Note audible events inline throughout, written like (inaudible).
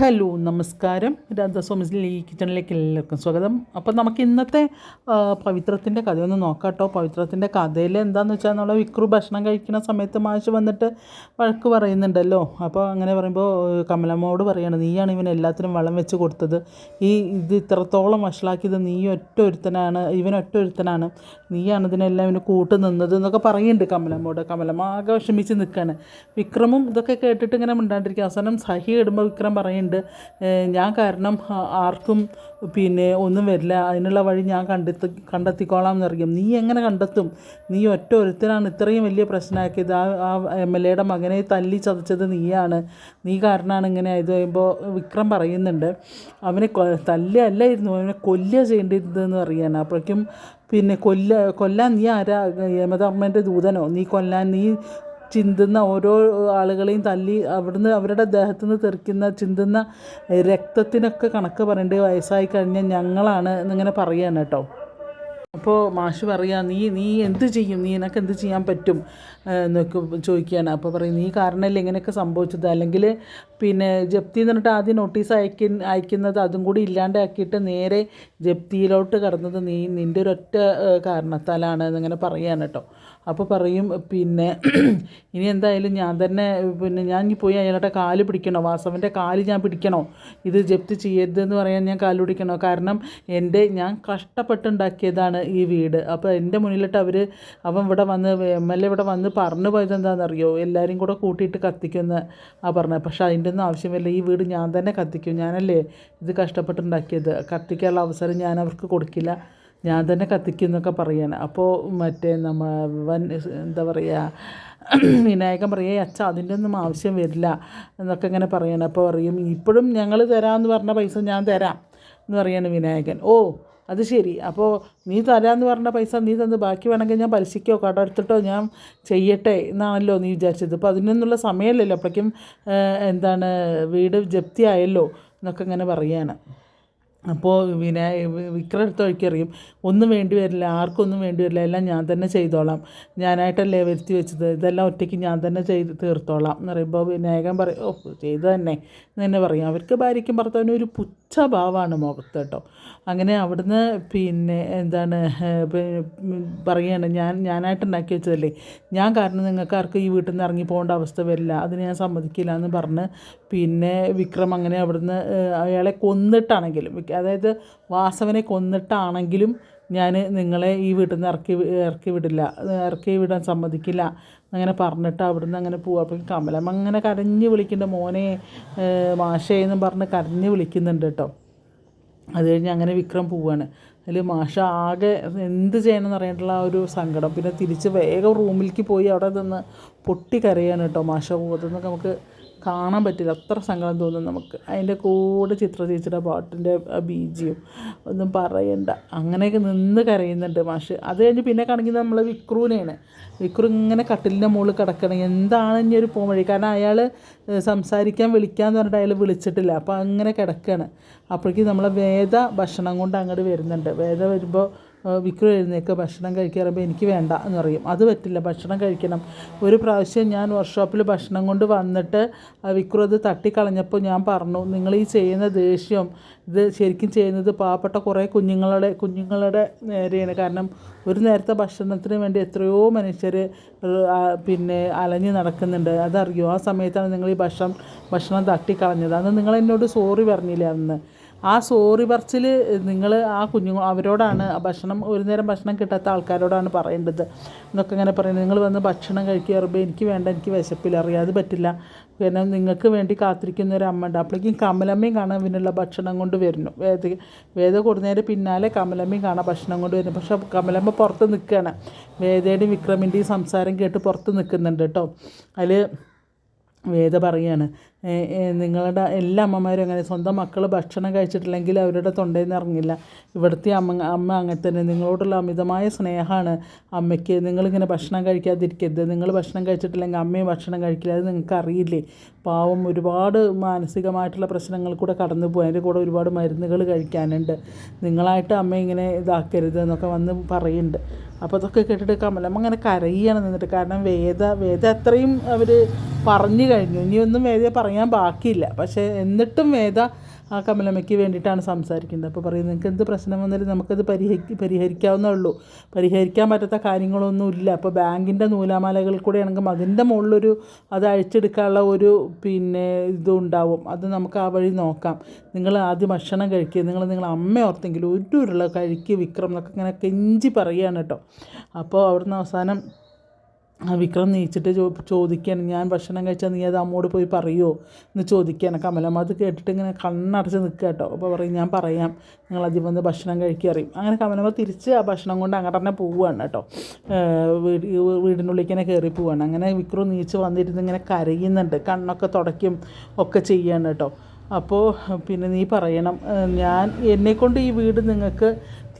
Hello നമസ്കാരം. രാധാസ്വാമിസിലെ കിച്ചണിലേക്ക് എല്ലാവർക്കും സ്വാഗതം. അപ്പോൾ നമുക്ക് ഇന്നത്തെ പവിത്രത്തിന്റെ കഥ ഒന്ന് നോക്കാം കേട്ടോ. പവിത്രത്തിന്റെ കഥയിൽ എന്താണെന്ന് വെച്ചാൽ നമ്മൾ വിക്രു ഭക്ഷണം കഴിക്കുന്ന സമയത്ത് മാഷ് വന്നിട്ട് വഴക്ക് പറയുന്നുണ്ടല്ലോ. അപ്പോൾ അങ്ങനെ പറയുമ്പോൾ കമലമ്മോട് പറയാണ് നീയാണ് ഇവൻ എല്ലാത്തിനും വളം വെച്ച് കൊടുത്തത്. ഈ ഇത് ഇത്രത്തോളം വഷളാക്കിയത് നീ ഒറ്റ ഒരുത്തനാണ് ഇവൻ ഒറ്റ ഒരുത്തനാണ്. നീയാണ് ഇതിനെല്ലാം ഇവന് കൂട്ട് നിന്നത് എന്നൊക്കെ പറയുന്നുണ്ട് കമലമ്മയോട്. കമലമ്മ ആകെ വിഷമിച്ച് നിൽക്കുകയാണ് വിക്രമും ഇതൊക്കെ കേട്ടിട്ട് ഇങ്ങനെ മിണ്ടാണ്ടിരിക്കുക അവസാനം സഹി ഇടുമ്പോൾ വിക്രം പറയുന്നുണ്ട് "ഏഹ് ഞാൻ കാരണം ആർക്കും പിന്നെ ഒന്നും വരില്ല. അതിനുള്ള വഴി ഞാൻ കണ്ടെത്തി കണ്ടെത്തിക്കോളാം എന്നറിയാം നീ എങ്ങനെ കണ്ടെത്തും? നീ ഒറ്റ ഒരുത്തനാണ് ഇത്രയും വലിയ പ്രശ്നമാക്കിയത്. ആ ആ എം എൽ എയുടെ മകനെ തല്ലി ചതച്ചത് നീയാണ്. നീ കാരണമാണ് ഇങ്ങനെ ആയത് കഴിയുമ്പോൾ വിക്രം പറയുന്നുണ്ട്. അവനെ കൊ തല്ലല്ലായിരുന്നു. അവനെ കൊല്ലുക ചെയ്യേണ്ടിയിരുന്നതെന്ന് അറിയാൻ അപ്പോഴേക്കും പിന്നെ കൊല്ല കൊല്ലാൻ നീ ആരാ? യമധർമ്മന്റെ ദൂതനോ? നീ കൊല്ലാൻ നീ ചിന്തുന്ന ഓരോ ആളുകളെയും തല്ലി അവിടുന്ന് അവരുടെ ദേഹത്തു നിന്ന് തെറിക്കുന്ന ചിന്തുന്ന രക്തത്തിനൊക്കെ കണക്ക് പറയേണ്ടത് വയസ്സായി കഴിഞ്ഞാൽ ഞങ്ങളാണ് എന്നിങ്ങനെ പറയാണ് കേട്ടോ. അപ്പോൾ മാഷ് പറയുക നീ നീ എന്ത് ചെയ്യും? നീ നിനക്ക് എന്ത് ചെയ്യാൻ പറ്റും? എന്നൊക്കെ ചോദിക്കുകയാണ്. അപ്പോൾ പറയും നീ കാരണമല്ലേ ഇങ്ങനെയൊക്കെ സംഭവിച്ചത്? അല്ലെങ്കിൽ പിന്നെ ജപ്തി എന്ന് പറഞ്ഞിട്ട് ആദ്യം നോട്ടീസ് അയക്ക അയക്കുന്നത് അതും കൂടി ഇല്ലാണ്ടാക്കിയിട്ട് നേരെ ജപ്തിയിലോട്ട് കടന്നത് നീ നിന്റെ ഒരൊറ്റ കാരണത്താലാണ് എന്നിങ്ങനെ പറയാണ് കേട്ടോ. അപ്പോൾ പറയും പിന്നെ (clears throat) ഇനി എന്തായാലും ഞാൻ തന്നെ പിന്നെ ഞാൻ ഇനി പോയി അയാളുടെ കാൽ പിടിക്കണോ? വാസവന്റെ കാൽ ഞാൻ പിടിക്കണോ? ഇത് ജപ്തി ചെയ്യരുതെന്ന് പറയാൻ ഞാൻ കാൽ പിടിക്കണോ? കാരണം എന്റെ ഞാൻ കഷ്ടപ്പെട്ടുണ്ടാക്കിയതാണ് ഈ വീട്. അപ്പോൾ എന്റെ മുന്നിലിട്ട് അവർ അവൻ ഇവിടെ വന്ന് എം എൽ എ ഇവിടെ വന്ന് പറഞ്ഞു പോയത് എന്താണെന്നറിയോ? എല്ലാവരും കൂടെ കൂട്ടിയിട്ട് കത്തിക്കുമെന്ന് ആ പറഞ്ഞത്. പക്ഷേ അതിന്റെ ഒന്നും ആവശ്യമില്ല. ഈ വീട് ഞാൻ തന്നെ കത്തിക്കും. ഞാനല്ലേ ഇത് കഷ്ടപ്പെട്ടുണ്ടാക്കിയത്? കത്തിക്കാനുള്ള അവസരം ഞാൻ അവർക്ക് കൊടുക്കില്ല. ഞാൻ തന്നെ കത്തിക്കുന്നൊക്കെ പറയാണ് അപ്പോൾ മറ്റേ നമ്മ വൻ എന്താ പറയുക (clears throat) വിനായകൻ പറയുക അച്ഛ അതിന്റെ ഒന്നും ആവശ്യം വരില്ല എന്നൊക്കെ ഇങ്ങനെ പറയണം. അപ്പോൾ പറയും ഇപ്പോഴും ഞങ്ങൾ തരാമെന്ന് പറഞ്ഞ പൈസ ഞാൻ തരാം എന്ന് പറയാണ് വിനായകൻ. ഓ അത് ശരി. അപ്പോൾ നീ തരാമെന്ന് പറഞ്ഞ പൈസ നീ തന്ന് ബാക്കി വേണമെങ്കിൽ ഞാൻ പലിശയ്ക്കോ കടമെടുത്തിട്ടോ ഞാൻ ചെയ്യട്ടെ എന്നാണല്ലോ നീ വിചാരിച്ചത്. അപ്പോൾ അതിനൊന്നുള്ള സമയമല്ലല്ലോ. അപ്പോഴേക്കും എന്താണ് വീട് ജപ്തി ആയല്ലോ എന്നൊക്കെ ഇങ്ങനെ പറയാണ്. അപ്പോൾ പിന്നെ വിക്രം എടുത്ത ഒന്നും വേണ്ടി വരില്ല ആർക്കൊന്നും വേണ്ടി വരില്ല എല്ലാം ഞാൻ തന്നെ ചെയ്തോളാം. ഞാനായിട്ടല്ലേ വരുത്തി വെച്ചത്? ഇതെല്ലാം ഒറ്റയ്ക്ക് ഞാൻ തന്നെ ചെയ്ത് തീർത്തോളാം എന്ന് പറയുമ്പോൾ വിനായകൻ പറയും ഓ ചെയ്ത് തന്നെ. എന്ന് തന്നെ പറയും. അവർക്ക് ഭാര്യയ്ക്കും ഭർത്താവിനും ഒരു പുച്ഛഭാവമാണ് മുഖത്ത് കേട്ടോ. അങ്ങനെ അവിടുന്ന് പിന്നെ എന്താണ് പറയുകയാണ് ഞാൻ ഞാനായിട്ട് ഉണ്ടാക്കി വെച്ചതല്ലേ? ഞാൻ കാരണം നിങ്ങൾക്ക് ആർക്കും ഈ വീട്ടിൽ നിന്ന് ഇറങ്ങി പോകേണ്ട അവസ്ഥ വരില്ല. അതിന് ഞാൻ സമ്മതിക്കില്ല എന്ന് പറഞ്ഞ് പിന്നെ വിക്രം അങ്ങനെ അവിടുന്ന് അയാളെ കൊന്നിട്ടാണെങ്കിലും അതായത് വാസവനെ കൊന്നിട്ടാണെങ്കിലും ഞാൻ നിങ്ങളെ ഈ വീട്ടിൽ നിന്ന് ഇറക്കി ഇറക്കി വിടില്ല ഇറക്കി വിടാൻ സമ്മതിക്കില്ല അങ്ങനെ പറഞ്ഞിട്ട് അവിടുന്ന് അങ്ങനെ പോവുക അപ്പം കമലം അങ്ങനെ കരഞ്ഞ് വിളിക്കുന്നുണ്ട്. മോനെ മാഷേ എന്നും പറഞ്ഞ് കരഞ്ഞ് വിളിക്കുന്നുണ്ട് കേട്ടോ അത് കഴിഞ്ഞ് അങ്ങനെ വിക്രം പോവാണ്. അതിൽ മാഷ ആകെ എന്ത് ചെയ്യണമെന്ന് അറിയാനുള്ള ഒരു സങ്കടം. പിന്നെ തിരിച്ച് വേഗം റൂമിലേക്ക് പോയി അവിടെ നിന്ന് പൊട്ടി കരയാണ് കേട്ടോ മാഷ പോകുന്നതൊക്കെ നമുക്ക് കാണാൻ പറ്റില്ല. അത്ര സങ്കടം തോന്നും നമുക്ക്. അതിന്റെ കൂടെ ചിത്ര ചേച്ചിയുടെ പാട്ടിന്റെ ബീജിയും ഒന്നും പറയണ്ട. അങ്ങനെയൊക്കെ നിന്ന് കരയുന്നുണ്ട് മാഷ്. അത് കഴിഞ്ഞ് പിന്നെ കാണിക്കുന്നത് നമ്മൾ വിക്രുവിനെയാണ്. വിക്രു ഇങ്ങനെ കട്ടിലിന്റെ മുകളിൽ കിടക്കണം എന്താണ് ഇനി ഒരു പോകും വഴി കാരണം അയാൾ സംസാരിക്കാൻ വിളിക്കാന്ന് പറഞ്ഞിട്ട് അയാൾ വിളിച്ചിട്ടില്ല. അപ്പോൾ അങ്ങനെ കിടക്കുകയാണ് അപ്പോഴേക്കും നമ്മളെ വേദ ഭക്ഷണം കൊണ്ട് അങ്ങോട്ട് വരുന്നുണ്ട്. വേദ വരുമ്പോൾ വിക്രു എഴുന്നേക്ക് ഭക്ഷണം കഴിക്കാറുമ്പോൾ എനിക്ക് വേണ്ട എന്ന് പറയും. അത് പറ്റില്ല ഭക്ഷണം കഴിക്കണം. ഒരു പ്രാവശ്യം ഞാൻ വർക്ക്ഷോപ്പിൽ ഭക്ഷണം കൊണ്ട് വന്നിട്ട് വിക്രു അത് തട്ടിക്കളഞ്ഞപ്പോൾ ഞാൻ പറഞ്ഞു നിങ്ങൾ ഈ ചെയ്യുന്ന ദേഷ്യം ഇത് ശരിക്കും ചെയ്യുന്നത് പാവപ്പെട്ട കുറേ കുഞ്ഞുങ്ങളുടെ കുഞ്ഞുങ്ങളുടെ നേരെയാണ്. കാരണം ഒരു നേരത്തെ ഭക്ഷണത്തിന് വേണ്ടി എത്രയോ മനുഷ്യർ പിന്നെ അലഞ്ഞ് നടക്കുന്നുണ്ട്. അതറിയോ? ആ സമയത്താണ് നിങ്ങൾ ഈ ഭക്ഷണം ഭക്ഷണം തട്ടിക്കളഞ്ഞത്. അന്ന് നിങ്ങൾ എന്നോട് സോറി പറഞ്ഞില്ല അന്ന്? ആ സോറി പറച്ചിൽ നിങ്ങൾ ആ കുഞ്ഞു അവരോടാണ് ഭക്ഷണം ഒരു നേരം ഭക്ഷണം കിട്ടാത്ത ആൾക്കാരോടാണ് പറയേണ്ടത്. എന്നൊക്കെ ഇങ്ങനെ പറയുന്നത്. നിങ്ങൾ വന്ന് ഭക്ഷണം കഴിക്കുക പറയുമ്പോൾ എനിക്ക് വേണ്ട എനിക്ക് വിശപ്പില്ല അറിയാതെ പറ്റില്ല. കാരണം നിങ്ങൾക്ക് വേണ്ടി കാത്തിരിക്കുന്ന ഒരു അമ്മ ഉണ്ട്. അപ്പോഴേക്കും കമലമ്മയും കാണാൻ പിന്നുള്ള ഭക്ഷണം കൊണ്ട് വരുന്നു. വേദ വേദ കൊടുന്നതിന്റെ പിന്നാലെ കമലമ്മയും കാണാൻ ഭക്ഷണം കൊണ്ട് വരുന്നു. പക്ഷേ കമലമ്മ പുറത്ത് നിൽക്കുകയാണ് വേദയുടെയും വിക്രമിന്റെയും സംസാരം കേട്ട് പുറത്ത് നിൽക്കുന്നുണ്ട് കേട്ടോ. അതിൽ വേദ പറയാണ് "ഏ, ഏ, നിങ്ങളുടെ എല്ലാ അമ്മമാരും അങ്ങനെ സ്വന്തം മക്കൾ ഭക്ഷണം കഴിച്ചിട്ടില്ലെങ്കിൽ അവരുടെ തൊണ്ടയിൽ നിന്ന് ഇറങ്ങില്ല. ഇവിടുത്തെ അമ്മ അമ്മ അങ്ങനെ തന്നെ. നിങ്ങളോടുള്ള അമിതമായ സ്നേഹമാണ് അമ്മയ്ക്ക്. നിങ്ങളിങ്ങനെ ഭക്ഷണം കഴിക്കാതിരിക്കരുത്. നിങ്ങൾ ഭക്ഷണം കഴിച്ചിട്ടില്ലെങ്കിൽ അമ്മയും ഭക്ഷണം കഴിക്കില്ല. അത് നിങ്ങൾക്ക് അറിയില്ലേ? പാവം ഒരുപാട് മാനസികമായിട്ടുള്ള പ്രശ്നങ്ങൾ കൂടെ കടന്നു പോയി. അതിന്റെ കൂടെ ഒരുപാട് മരുന്നുകൾ കഴിക്കാനുണ്ട്. നിങ്ങളായിട്ട് അമ്മ ഇങ്ങനെ ഇതാക്കരുത് എന്നൊക്കെ വന്ന് പറയുന്നുണ്ട്. അപ്പോൾ അതൊക്കെ കേട്ടിട്ട് കമലമ്മ അങ്ങനെ കരയാണ് നിന്നിട്ട്. കാരണം വേദ വേദ അത്രയും അവർ പറഞ്ഞു കഴിഞ്ഞു. ഇനിയൊന്നും വേദ പറയാൻ ബാക്കിയില്ല. പക്ഷേ എന്നിട്ടും വേദ ആ കമലമ്മയ്ക്ക് വേണ്ടിയിട്ടാണ് സംസാരിക്കുന്നത്. അപ്പോൾ പറയും നിങ്ങൾക്ക് എന്ത് പ്രശ്നം വന്നാലും നമുക്കത് പരിഹരി പരിഹരിക്കാവുന്നേ ഉള്ളൂ. പരിഹരിക്കാൻ പറ്റാത്ത കാര്യങ്ങളൊന്നും ഇല്ല. അപ്പോൾ ബാങ്കിന്റെ നൂലാമാലകൾ കൂടെ ആണെങ്കിൽ അതിന്റെ മുകളിലൊരു അത് അഴിച്ചെടുക്കാനുള്ള ഒരു പിന്നെ ഇതുണ്ടാവും. അത് നമുക്ക് ആ വഴി നോക്കാം. നിങ്ങൾ ആദ്യം ഭക്ഷണം കഴിക്കുക. നിങ്ങൾ നിങ്ങളെ അമ്മ ഓർത്തെങ്കിലും ഒരു ഉരുള കഴിക്കുക വിക്രം എന്നൊക്കെ ഇങ്ങനെ കെഞ്ചി പറയുകയാണ് കേട്ടോ. അപ്പോൾ അവിടുന്ന് അവസാനം വിക്രം നീച്ചിട്ട് ചോ ചോദിക്കുകയാണ് ഞാൻ ഭക്ഷണം കഴിച്ചാൽ നീ അത് അമ്മോട് പോയി പറയുമോ എന്ന് ചോദിക്കുകയാണ് കമലമ്മ അത് കേട്ടിട്ട് ഇങ്ങനെ കണ്ണടച്ച് നിൽക്കുക കേട്ടോ അപ്പോൾ പറയും ഞാൻ പറയാം നിങ്ങൾ അതിൽ വന്ന് ഭക്ഷണം കഴിക്കുക അറിയും അങ്ങനെ കമലമ്മ തിരിച്ച് ആ ഭക്ഷണം കൊണ്ട് അങ്ങോട്ട് തന്നെ പോവുകയാണ് കേട്ടോ വീട് വീടിനുള്ളിലേക്ക് തന്നെ കയറി പോവുകയാണ് അങ്ങനെ വിക്രം നീച്ച് വന്നിരുന്ന് ഇങ്ങനെ കരയുന്നുണ്ട് കണ്ണൊക്കെ തുടയ്ക്കും ഒക്കെ ചെയ്യാണ് കേട്ടോ അപ്പോൾ പിന്നെ നീ പറയണം ഞാൻ എന്നെക്കൊണ്ട് ഈ വീട് നിങ്ങൾക്ക്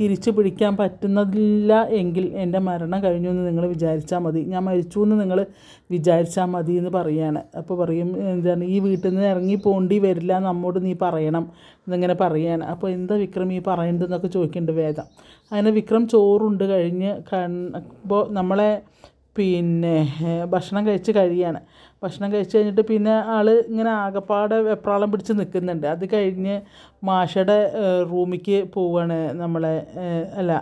തിരിച്ചു പിടിക്കാൻ പറ്റുന്നില്ല എങ്കിൽ എന്റെ മരണം കഴിഞ്ഞു എന്ന് നിങ്ങൾ വിചാരിച്ചാൽ മതി. ഞാൻ മരിച്ചു എന്ന് നിങ്ങൾ വിചാരിച്ചാൽ മതി എന്ന് പറയാണ്. അപ്പോൾ പറയും എന്താണ്? ഈ വീട്ടിൽ നിന്ന് ഇറങ്ങി പോണ്ടി വരില്ല നമ്മോട് നീ പറയണം എന്നിങ്ങനെ പറയാണ്. അപ്പോൾ എന്താ വിക്രം ഈ പറയേണ്ടതെന്നൊക്കെ ചോദിക്കുന്നുണ്ട് വേദം. അങ്ങനെ വിക്രം ചോറുണ്ട് കഴിഞ്ഞ് കണ്ടപ്പോൾ നമ്മളെ പിന്നെ ഭക്ഷണം കഴിച്ച് കഴിയാണ്. ഭക്ഷണം കഴിച്ച് കഴിഞ്ഞിട്ട് പിന്നെ ആൾ ഇങ്ങനെ ആകപ്പാടെ വെപ്രാളം പിടിച്ച് നിൽക്കുന്നുണ്ട്. അത് കഴിഞ്ഞ് മാഷയുടെ റൂമിലേക്ക് പോവാണ് നമ്മളെ അല്ല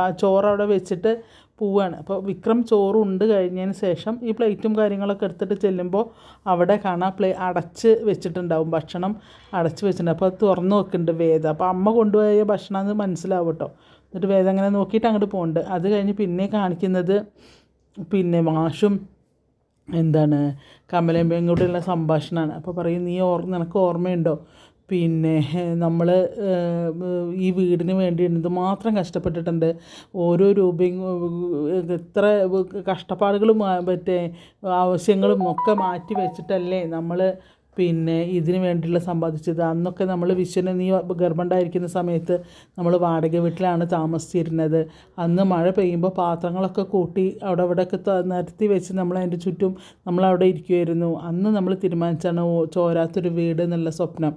ആ ചോറ് അവിടെ വെച്ചിട്ട് പോവാണ്. അപ്പോൾ വിക്രം ചോറ് ഉണ്ട് കഴിഞ്ഞതിന് ശേഷം ഈ പ്ലേറ്റും കാര്യങ്ങളൊക്കെ എടുത്തിട്ട് ചെല്ലുമ്പോൾ അവിടെ കാണാം പ്ലേ അടച്ച് വെച്ചിട്ടുണ്ടാവും. ഭക്ഷണം അടച്ച് വെച്ചിട്ടുണ്ട്. അപ്പോൾ അത് തുറന്ന് വെക്കുന്നുണ്ട് വേദ. അപ്പോൾ അമ്മ കൊണ്ടുപോയ ഭക്ഷണം എന്ന് മനസ്സിലാവും കേട്ടോ. എന്നിട്ട് വേദം അങ്ങനെ നോക്കിയിട്ട് അങ്ങോട്ട് പോകുന്നുണ്ട് അത് കഴിഞ്ഞ് പിന്നെ കാണിക്കുന്നത് പിന്നെ മാഷും എന്താണ് കമലയും കൂടെയുള്ള സംഭാഷണമാണ്. അപ്പോൾ പറയും നീ ഓർ നിനക്ക് ഓർമ്മയുണ്ടോ? പിന്നെ നമ്മൾ ഈ വീടിന് വേണ്ടി എന്തുമാത്രം കഷ്ടപ്പെട്ടിട്ടുണ്ട്? ഓരോ രൂപയും എത്ര കഷ്ടപ്പാടുകളും മറ്റേ ആവശ്യങ്ങളും ഒക്കെ മാറ്റി വെച്ചിട്ടല്ലേ നമ്മൾ പിന്നെ ഇതിന് വേണ്ടിയുള്ള സമ്പാദിച്ചത്. അന്നൊക്കെ നമ്മൾ വിശ്വനെ നീ ഗർഭമുണ്ടായിരിക്കുന്ന സമയത്ത് നമ്മൾ വാടക വീട്ടിലാണ് താമസിച്ചിരുന്നത്. അന്ന് മഴ പെയ്യുമ്പോൾ പാത്രങ്ങളൊക്കെ കൂട്ടി അവിടെ ഇവിടെയൊക്കെ നിരത്തി വെച്ച് നമ്മൾ അതിന്റെ ചുറ്റും നമ്മൾ അവിടെ ഇരിക്കുമായിരുന്നു അന്ന് നമ്മൾ തീരുമാനിച്ചാണ് ചോരാത്തൊരു വീട് എന്നുള്ള സ്വപ്നം.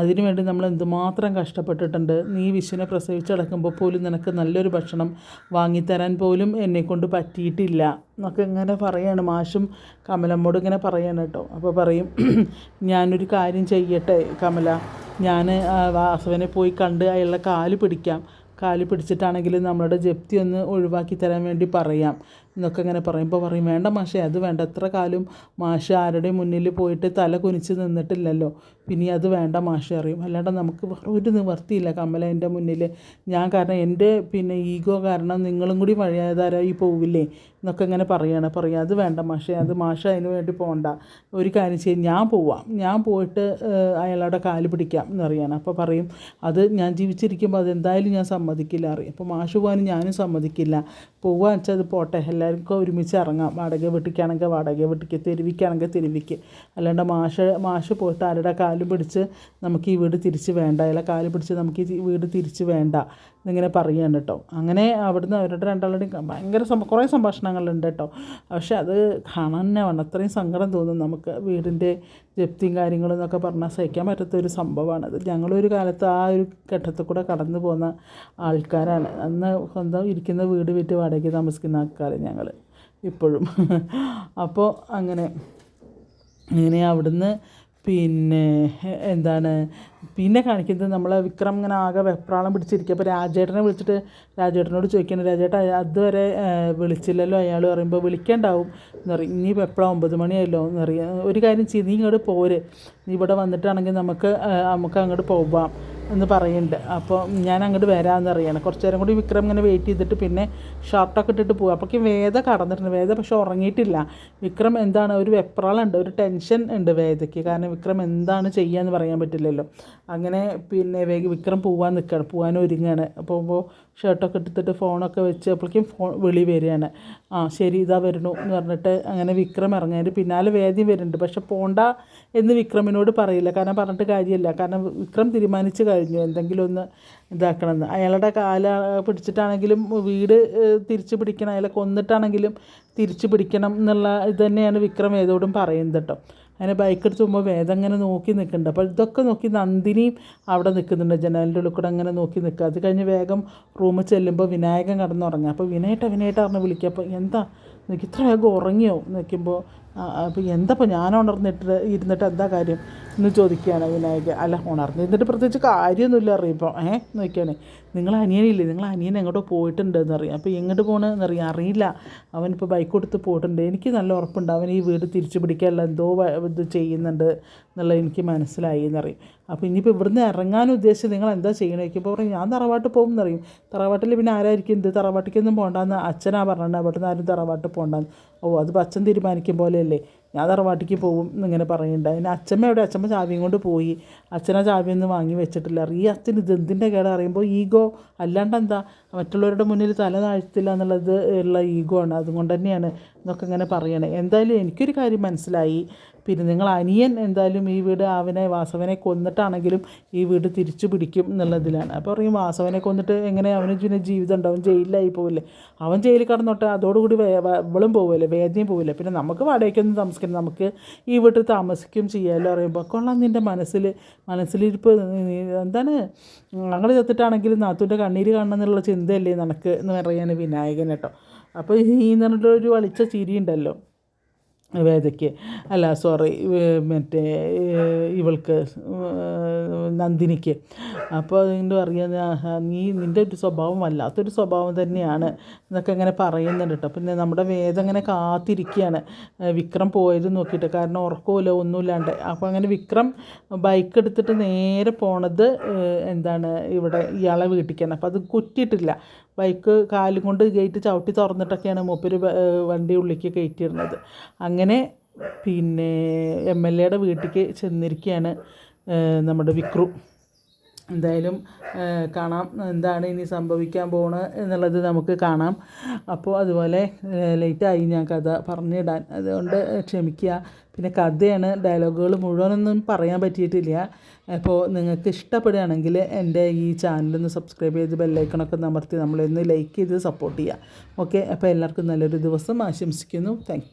അതിനുവേണ്ടി നമ്മൾ എന്തുമാത്രം കഷ്ടപ്പെട്ടിട്ടുണ്ട്. നീ വിശ്വനെ പ്രസവിച്ചടക്കുമ്പോൾ പോലും നിനക്ക് നല്ലൊരു ഭക്ഷണം വാങ്ങിത്തരാൻ പോലും എന്നെക്കൊണ്ട് പറ്റിയിട്ടില്ല. എന്നൊക്കെ ഇങ്ങനെ പറയാണ്. മാഷും കമലമ്മോട് ഇങ്ങനെ പറയാണ് കേട്ടോ. അപ്പോൾ പറയും (clears throat) ഞാനൊരു കാര്യം ചെയ്യട്ടെ കമല. ഞാൻ വാസവനെ പോയി കണ്ട് അയാളുടെ കാൽ പിടിക്കാം. കാൽ പിടിച്ചിട്ടാണെങ്കിലും നമ്മളുടെ ജപ്തി ഒന്ന് ഒഴിവാക്കി തരാൻ വേണ്ടി പറയാം. എന്നൊക്കെ ഇങ്ങനെ പറയുമ്പോൾ പറയും വേണ്ട മാഷേ അത് വേണ്ട. എത്ര കാലം മാഷ് ആരുടെയും മുന്നിൽ പോയിട്ട് തല കുനിച്ച് നിന്നിട്ടില്ലല്ലോ? പിന്നെ അത് വേണ്ട മാഷ് അറിയും അല്ലാണ്ട് നമുക്ക് ഒരു നിവർത്തിയില്ല കമല എന്റെ മുന്നിൽ ഞാൻ കാരണം എന്റെ പിന്നെ ഈഗോ കാരണം നിങ്ങളും കൂടി വഴിയാതാരായി പോവില്ലേ? എന്നൊക്കെ ഇങ്ങനെ പറയുകയാണ് പറയാം അത് വേണ്ട മാഷേ അത് മാഷ അതിന് വേണ്ടി പോകണ്ട ഒരു കാര്യം ചെയ്യും ഞാൻ പോവാം. ഞാൻ പോയിട്ട് അയാളുടെ കാൽ പിടിക്കാം എന്നറിയാണ് അപ്പോൾ പറയും അത് ഞാൻ ജീവിച്ചിരിക്കുമ്പോൾ അത് എന്തായാലും ഞാൻ സമ്മതിക്കില്ല അറിയും അപ്പോൾ മാഷ് പോകാനും ഞാനും സമ്മതിക്കില്ല. പോവാന്ന് വെച്ചാൽ അത് പോട്ടെ. എല്ലാവർക്കും ഒരുമിച്ച് ഇറങ്ങാം. വാടക വീട്ടിക്കാണെങ്കിൽ വാടക വീട്ടിക്ക് തെരുവിക്കാണെങ്കിൽ തെരുവിക്ക്. അല്ലാണ്ട് മാഷ് മാഷ് പോയിട്ട് ആരുടെ കാലും പിടിച്ച് നമുക്ക് ഈ വീട് തിരിച്ച് വേണ്ട. അല്ല കാൽ പിടിച്ച് നമുക്ക് ഈ വീട് തിരിച്ച് വേണ്ട. എന്നിങ്ങനെ പറയുകയാണ് കേട്ടോ. അങ്ങനെ അവിടുന്ന് അവരുടെ രണ്ടാളുടെയും ഭയങ്കര സംഭ കുറേ സംഭാഷണങ്ങളുണ്ട് കേട്ടോ. പക്ഷെ അത് കാണാൻ തന്നെ വേണം അത്രയും സങ്കടം തോന്നും നമുക്ക് വീടിന്റെ ജപ്തിയും കാര്യങ്ങളും എന്നൊക്കെ പറഞ്ഞാൽ സഹിക്കാൻ പറ്റാത്ത ഒരു സംഭവമാണ്. അത് ഞങ്ങളൊരു കാലത്ത് ആ ഒരു ഘട്ടത്തിൽ കൂടെ കടന്നു പോകുന്ന ആൾക്കാരാണ്. അന്ന് സ്വന്തം ഇരിക്കുന്ന വീട് വിറ്റ് വാടകയ്ക്ക് താമസിക്കുന്ന ആൾക്കാർ ഞങ്ങൾ ഇപ്പോഴും. (laughs) അപ്പോൾ അങ്ങനെ അങ്ങനെ അവിടുന്ന് പിന്നെ എന്താണ്? പിന്നെ കാണിക്കുന്നത് നമ്മളെ വിക്രം ഇങ്ങനെ ആകെ വെപ്രാളം പിടിച്ചിരിക്കുക. അപ്പോൾ രാജേട്ടനെ വിളിച്ചിട്ട് രാജേട്ടനോട് ചോദിക്കണം രാജേട്ടാ അതുവരെ വിളിച്ചില്ലല്ലോ അയാൾ പറയുമ്പോൾ വിളിക്കണ്ടാവും. എന്ന് പറയും ഇനി എപ്പോഴാണ് ഒമ്പത് മണിയല്ലോ എന്ന് പറയും. ഒരു കാര്യം ചെയ്ത് നീ ഇങ്ങോട്ട് പോര്. ഇവിടെ വന്നിട്ടാണെങ്കിൽ നമുക്ക് നമുക്ക് അങ്ങോട്ട് പോവാം എന്ന് പറയുന്നുണ്ട്. അപ്പോൾ ഞാൻ അങ്ങോട്ട് വരാമെന്ന് അറിയണം കുറച്ച് നേരം കൂടി വിക്രം ഇങ്ങനെ വെയിറ്റ് ചെയ്തിട്ട് പിന്നെ ഷർട്ടൊക്കെ ഇട്ടിട്ട് പോകും അപ്പോഴേക്ക് വേദ കടന്നിട്ടുണ്ട്. വേദ പക്ഷെ ഉറങ്ങിയിട്ടില്ല. വിക്രം എന്താണ്? ഒരു വെപ്രാളുണ്ട് ഒരു ടെൻഷൻ ഉണ്ട് വേദയ്ക്ക്. കാരണം വിക്രം എന്താണ് ചെയ്യുക എന്ന് പറയാൻ പറ്റില്ലല്ലോ. അങ്ങനെ പിന്നെ വേഗം വിക്രം പോവാൻ നിൽക്കുകയാണ് പോകാൻ ഒരുങ്ങുകയാണ് അപ്പോൾ ഷർട്ടൊക്കെ എടുത്തിട്ട് ഫോണൊക്കെ വെച്ച് അപ്പോഴേക്കും ഫോൺ വിളി വരികയാണ്. ആ ശരി ഇതാ വരുന്നു എന്ന് പറഞ്ഞിട്ട് അങ്ങനെ വിക്രം ഇറങ്ങാൻ പിന്നാലെ വേദി വരുന്നുണ്ട്. പക്ഷെ പോണ്ട എന്ന് വിക്രമിനോട് പറയില്ല. കാരണം പറഞ്ഞിട്ട് കാര്യമില്ല. കാരണം വിക്രം തീരുമാനിച്ച് കഴിഞ്ഞു. എന്തെങ്കിലും ഒന്ന് ഇതാക്കണമെന്ന്. അയാളുടെ കാല പിടിച്ചിട്ടാണെങ്കിലും വീട് തിരിച്ച് പിടിക്കണം. അയാളെ കൊന്നിട്ടാണെങ്കിലും തിരിച്ചു പിടിക്കണം എന്നുള്ള ഇത് തന്നെയാണ് വിക്രം ഏതോടും പറയുന്നത് കേട്ടോ. അങ്ങനെ ബൈക്ക് എടുത്ത് പോകുമ്പോൾ വേദം അങ്ങനെ നോക്കി നിൽക്കുന്നുണ്ട് അപ്പോൾ ഇതൊക്കെ നോക്കി നന്ദിനിയും അവിടെ നിൽക്കുന്നുണ്ട് ജനലിന്റെ ഉള്ളിൽ കൂടെ അങ്ങനെ നോക്കി നിൽക്കുക അത് കഴിഞ്ഞ് വേഗം റൂമിൽ ചെല്ലുമ്പോൾ വിനായകൻ കടന്നുറങ്ങുക അപ്പോൾ വിനയേട്ട വിനയേട്ട പറഞ്ഞ് വിളിക്കുക അപ്പോൾ എന്താ? എനിക്ക് ഇത്ര വേഗം ഉറങ്ങിയോ? നിൽക്കുമ്പോൾ അപ്പോൾ എന്തപ്പോൾ ഞാൻ ഉണർന്നിട്ട് ഇരുന്നിട്ട് എന്താ കാര്യം എന്ന് ചോദിക്കുകയാണ് വിനായക അല്ല ഉണർന്നിരുന്നിട്ട് പ്രത്യേകിച്ച് കാര്യമൊന്നുമില്ല അറിയിപ്പോൾ ഏഹ് നോക്കിയാണ് നിങ്ങൾ അനിയനില്ലേ? നിങ്ങൾ അനിയൻ എങ്ങോട്ടോ പോയിട്ടുണ്ട് എന്നറിയാം അപ്പോൾ എങ്ങോട്ട് പോകണമെന്ന് അറിയാം. അറിയില്ല. അവനിപ്പോൾ ബൈക്ക് കൊടുത്ത് പോയിട്ടുണ്ട്. എനിക്ക് നല്ല ഉറപ്പുണ്ട്. അവൻ ഈ വീട് തിരിച്ചു പിടിക്കാനുള്ള എന്തോ ഇത് ചെയ്യുന്നുണ്ട് എന്നുള്ളത് എനിക്ക് മനസ്സിലായി എന്നറിയും അപ്പോൾ ഇനിയിപ്പോൾ ഇവിടുന്ന് ഇറങ്ങാൻ ഉദ്ദേശിച്ച് നിങ്ങൾ എന്താ ചെയ്യണേ? ഇപ്പോൾ പറയും ഞാൻ തറവാട്ട് പോകും എന്നറിയും തറവാട്ടിൽ പിന്നെ ആരായിരിക്കും? ഇത് തറവാട്ടിക്കൊന്നും പോകണ്ടെന്ന് അച്ഛനാ പറഞ്ഞത് അവിടുന്ന് ആരും തറവാട്ട് പോകണ്ടെന്ന് ഓ അത് അച്ഛൻ തീരുമാനിക്കും പോലെയല്ലേ ഞാൻ തറവാട്ടിക്ക് പോകും എന്നിങ്ങനെ പറയുന്നുണ്ട് അതിന് അച്ഛമ്മ എവിടെ? അച്ഛമ്മ ചാവിയും കൊണ്ട് പോയി. അച്ഛനാ ചാവിയൊന്നും വാങ്ങി വെച്ചിട്ടില്ല. ഈ അച്ഛൻ ഇത് എന്തിന്റെ കേട്? അറിയുമ്പോൾ ഈഗോ അല്ലാണ്ട് എന്താ? മറ്റുള്ളവരുടെ മുന്നിൽ തല താഴ്ത്തില്ല എന്നുള്ളത് ഉള്ള ഈഗോ ആണ്. അതുകൊണ്ട് തന്നെയാണ് എന്നൊക്കെ ഇങ്ങനെ പറയണേ. എന്തായാലും എനിക്കൊരു കാര്യം മനസ്സിലായി. പിന്നെ നിങ്ങൾ അനിയൻ എന്തായാലും ഈ വീട് ആവനെ വാസവനെ കൊന്നിട്ടാണെങ്കിലും ഈ വീട് തിരിച്ചു പിടിക്കും എന്നുള്ളതിലാണ്. അപ്പോൾ പറയും വാസവനെ കൊന്നിട്ട് എങ്ങനെ അവന് പിന്നെ ജീവിതം ഉണ്ടാവും? ജയിലിലായി പോവില്ലേ? അവൻ ജയിലിൽ കടന്നോട്ടെ അതോടുകൂടി ഇവളും പോവില്ലേ? വേദനയും പോവില്ലേ? പിന്നെ നമുക്ക് വാടകയ്ക്കൊന്നും താമസിക്കണം നമുക്ക് ഈ വീട്ടിൽ താമസിക്കും ചെയ്യാമല്ലോ പറയുമ്പോൾ. കൊള്ളാം നിന്റെ മനസ്സിൽ മനസ്സിലിരിപ്പ്. എന്താണ്? ഞങ്ങൾ ചത്തിട്ടാണെങ്കിലും നാത്തൂന്റെ കണ്ണീര് കാണണം എന്നുള്ള ചിന്തയല്ലേ നിനക്ക് എന്ന് പറയാൻ വിനായകൻ കേട്ടോ. അപ്പോൾ ഈ എന്ന് പറഞ്ഞിട്ടൊരു വളിച്ച ചിരി ഉണ്ടല്ലോ വേദയ്ക്ക്. അല്ല സോറി മറ്റേ ഇവൾക്ക് നന്ദിനിക്ക്. അപ്പോൾ അതുകൊണ്ട് പറയുന്നത് നീ നിന്റെ ഒരു സ്വഭാവം വല്ലാത്തൊരു സ്വഭാവം തന്നെയാണ് എന്നൊക്കെ ഇങ്ങനെ പറയുന്നുണ്ട് കേട്ടോ. പിന്നെ നമ്മുടെ വേദം ഇങ്ങനെ കാത്തിരിക്കുകയാണ്. വിക്രം പോയത് നോക്കിയിട്ട്. കാരണം ഉറക്കമില്ല ഒന്നുമില്ലാണ്ട്. അപ്പോൾ അങ്ങനെ വിക്രം ബൈക്ക് എടുത്തിട്ട് നേരെ പോണത് എന്താണ് ഇവിടെ ഇയാളെ വീട്ടിക്കാണ്. അപ്പോൾ അത് കുറ്റിയിട്ടില്ല. ബൈക്ക് കാലും കൊണ്ട് ഗേറ്റ് ചവിട്ടി തുറന്നിട്ടൊക്കെയാണ് മൂപ്പര് വ- വണ്ടി ഉള്ളിലേക്ക് കയറ്റിയിരുന്നത്. അങ്ങനെ പിന്നെ എം എൽ എയുടെ വീട്ടിലേക്ക് ചെന്നിരിക്കുകയാണ് നമ്മുടെ വിക്രു. എന്തായാലും കാണാം എന്താണ് ഇനി സംഭവിക്കാൻ പോണത് എന്നുള്ളത് നമുക്ക് കാണാം. അപ്പോൾ അതുപോലെ ലേറ്റായി ഞാൻ കഥ പറഞ്ഞിടാൻ. അതുകൊണ്ട് ക്ഷമിക്കുക. പിന്നെ കഥയാണ് ഡയലോഗുകൾ മുഴുവനൊന്നും പറയാൻ പറ്റിയിട്ടില്ല. അപ്പോൾ നിങ്ങൾക്ക് ഇഷ്ടപ്പെടുകയാണെങ്കിൽ എന്റെ ഈ ചാനലൊന്ന് സബ്സ്ക്രൈബ് ചെയ്ത് ബെല്ലൈക്കണൊക്കെ അമർത്തി നമ്മളൊന്ന് ലൈക്ക് ചെയ്ത് സപ്പോർട്ട് ചെയ്യുക. ഓക്കെ അപ്പോൾ എല്ലാവർക്കും നല്ലൊരു ദിവസം ആശംസിക്കുന്നു. താങ്ക്